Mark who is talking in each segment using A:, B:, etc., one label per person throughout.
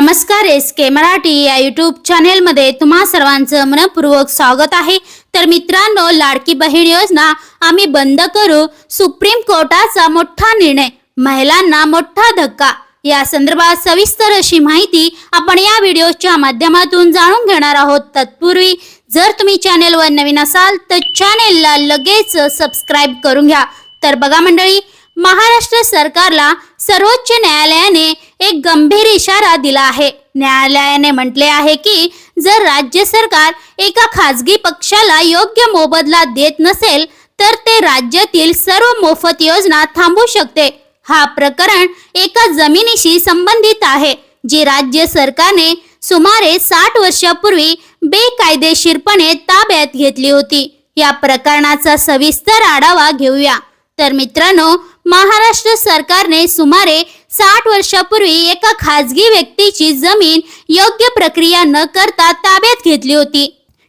A: नमस्कार एस के मराठी या यूट्यूब चॅनेलमध्ये तुम्हा सर्वांचं मनपूर्वक स्वागत आहे. तर मित्रांनो लाडकी बहीण योजना आम्ही बंद करू. सुप्रीम कोर्टाचा मोठा निर्णय महिलांना मोठा धक्का. या संदर्भात सविस्तर अशी माहिती आपण या व्हिडिओच्या माध्यमातून जाणून घेणार आहोत. तत्पूर्वी जर तुम्ही चॅनेलवर नवीन असाल तर चॅनेलला लगेच सबस्क्राईब करून घ्या. तर बघा मंडळी महाराष्ट्र सरकारला सर्वोच्च न्यायालयाने एक गंभीर इशारा दिला आहे. न्यायालयाने म्हटले आहे की जर राज्य सरकार एका खाजगी पक्षाला योग्य मोबदला देत नसेल तर ते राज्यातील सर्व मोफत योजना थांबू शकते. हा प्रकरण एका जमिनीशी संबंधित आहे जी राज्य सरकारने सुमारे साठ वर्षापूर्वी बेकायदेशीरपणे ताब्यात घेतली होती. या प्रकरणाचा सविस्तर आढावा घेऊया. तर मित्रांनो महाराष्ट्र सरकारने सुमारे साठ वर्षापूर्वी एका खाजगी व्यक्तीची जमीन योग्य प्रक्रिया न करता ताब्यात घेतली होती.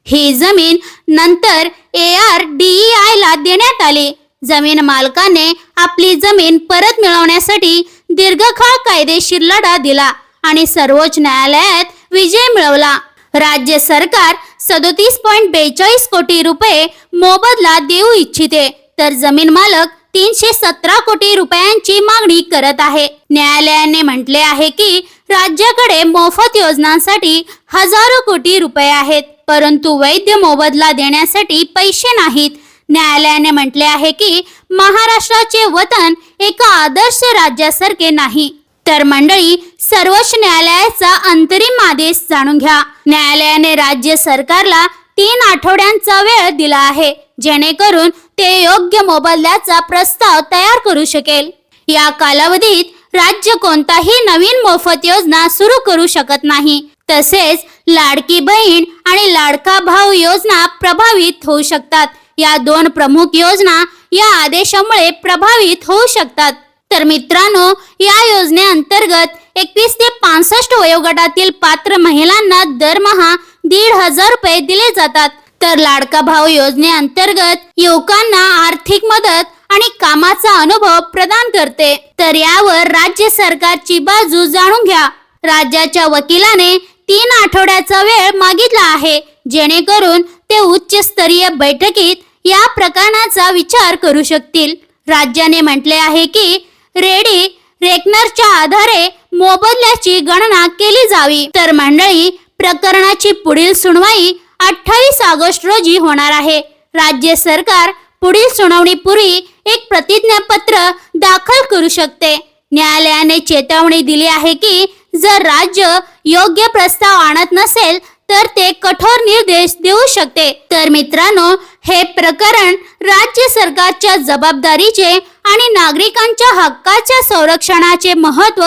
A: ही जमीन नंतर ए आर डी ला देण्यात आली. जमीन मालकाने आपली जमीन परत मिळवण्यासाठी दीर्घकाळ कायदेशीर लढा दिला आणि सर्वोच्च न्यायालयात विजय मिळवला. राज्य सरकार सदोतीस पॉईंट बेचाळीस कोटी रुपये मोबदला देऊ इच्छिते. तर जमीन मालक तीनशे सतरा कोटी रुपयांची मागणी करत आहे. न्यायालयाने म्हटले आहे की राज्याकडे मोफत योजनांसाठी हजारो कोटी रुपये आहेत परंतु वैद्य मोबदला देण्यासाठी पैसे नाहीत. न्यायालयाने म्हटले आहे की महाराष्ट्राचे वतन एका आदर्श राज्यासारखे नाही. तर मंडळी सर्वोच्च न्यायालयाचा अंतरिम आदेश जाणून घ्या. न्यायालयाने राज्य सरकारला तीन आठवड्यांचा वेळ दिला आहे. जेणेकरून ते योग्य मोबदल्याचा प्रस्ताव तयार करू शकेल. या कालावधीत राज्य कोणताही नवीन मोफत योजना सुरू करू शकत नाही. तसेच लाडकी बहीण आणि लाडका भाऊ योजना प्रभावित होऊ शकतात. या दोन प्रमुख योजना या आदेशामुळे प्रभावित होऊ शकतात. तर मित्रांनो या योजनेअंतर्गत एकवीस ते पासष्ट वयोगटातील पात्र महिलांना दरमहा दीड हजार रुपये दिले जातात. तर लाडका भाऊ योजनेअंतर्गत युवकांना आर्थिक मदत आणि कामाचा अनुभव प्रदान करते. तर यावर राज्य सरकारची बाजू जाणून घ्या. राज्याच्या वकिलाने तीन आठवड्याचा वेळ मागितला आहे. जेणेकरून ते उच्च स्तरीय बैठकीत या प्रकरणाचा विचार करू शकतील. राज्याने म्हटले आहे की रेडी रेकनरच्या आधारे मोबदल्याची गणना केली जावी. तर मंडळी प्रकरणाची पुढील सुनवाई अठ्ठावीस ऑगस्ट रोजी होणार आहे. राज्य सरकार पुढील सुनावणीपूर्वी एक प्रतिज्ञापत्र दाखल करू शकते. न्यायालयाने चेतावणी दिली आहे की जर राज्य योग्य प्रस्ताव आणत नसेल तर ते कठोर निर्देश देऊ शकते. तर मित्रांनो हे प्रकरण राज्य सरकारच्या जबाबदारीचे आणि नागरिकांच्या हक्काच्या संरक्षणाचे महत्त्व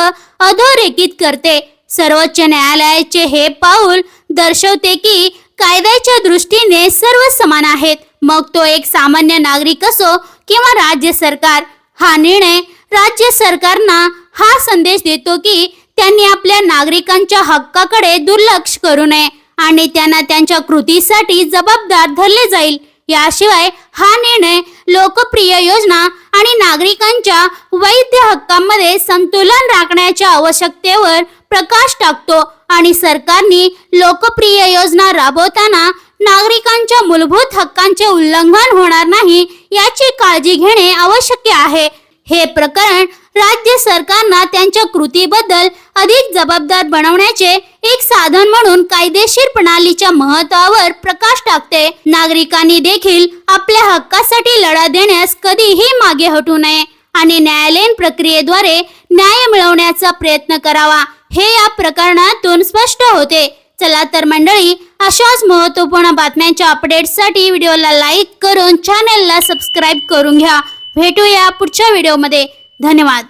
A: अधोरेखित करते. सर्वोच्च न्यायालयाचे हे पाऊल दर्शवते की कायद्याच्या दृष्टीने सर्व समान आहेत. मग तो एक सामान्य नागरिक असो किंवा राज्य सरकार हा निर्णय राज्य सरकारना हा संदेश देतो की त्यांनी आपल्या नागरिकांच्या हक्काकडे दुर्लक्ष करू नये आणि त्यांना त्यांच्या कृतीसाठी जबाबदार धरले जाईल. याशिवाय हा निर्णय लोकप्रिय योजना आणि नागरिकांच्या वैध हक्कांमध्ये संतुलन राखण्याच्या आवश्यकतेवर प्रकाश टाकतो. आणि सरकारने लोकप्रिय योजना राबवताना नागरिकांच्या मूलभूत हक्कांचे उल्लंघन होणार नाही याची काळजी घेणे आवश्यक आहे. हे प्रकरण राज्य सरकारना त्यांच्या कृतीबद्दल अधिक जबाबदार बनवण्याचे एक साधन म्हणून कायदेशीर प्रणालीच्या महत्वावर प्रकाश टाकते. नागरिकांनी देखील आपल्या हक्कासाठी लढा देण्यास कधीही मागे हटू नये आणि न्यायालयीन प्रक्रियेद्वारे न्याय मिळवण्याचा प्रयत्न करावा. हे या प्रकरणातून स्पष्ट होते. चला तर मंडळी अशाच महत्त्वपूर्ण बातम्यांच्या अपडेट्ससाठी व्हिडिओला लाईक करून चॅनेलला सबस्क्राईब करून घ्या. भेटूया पुढच्या व्हिडिओमध्ये धन्यवाद.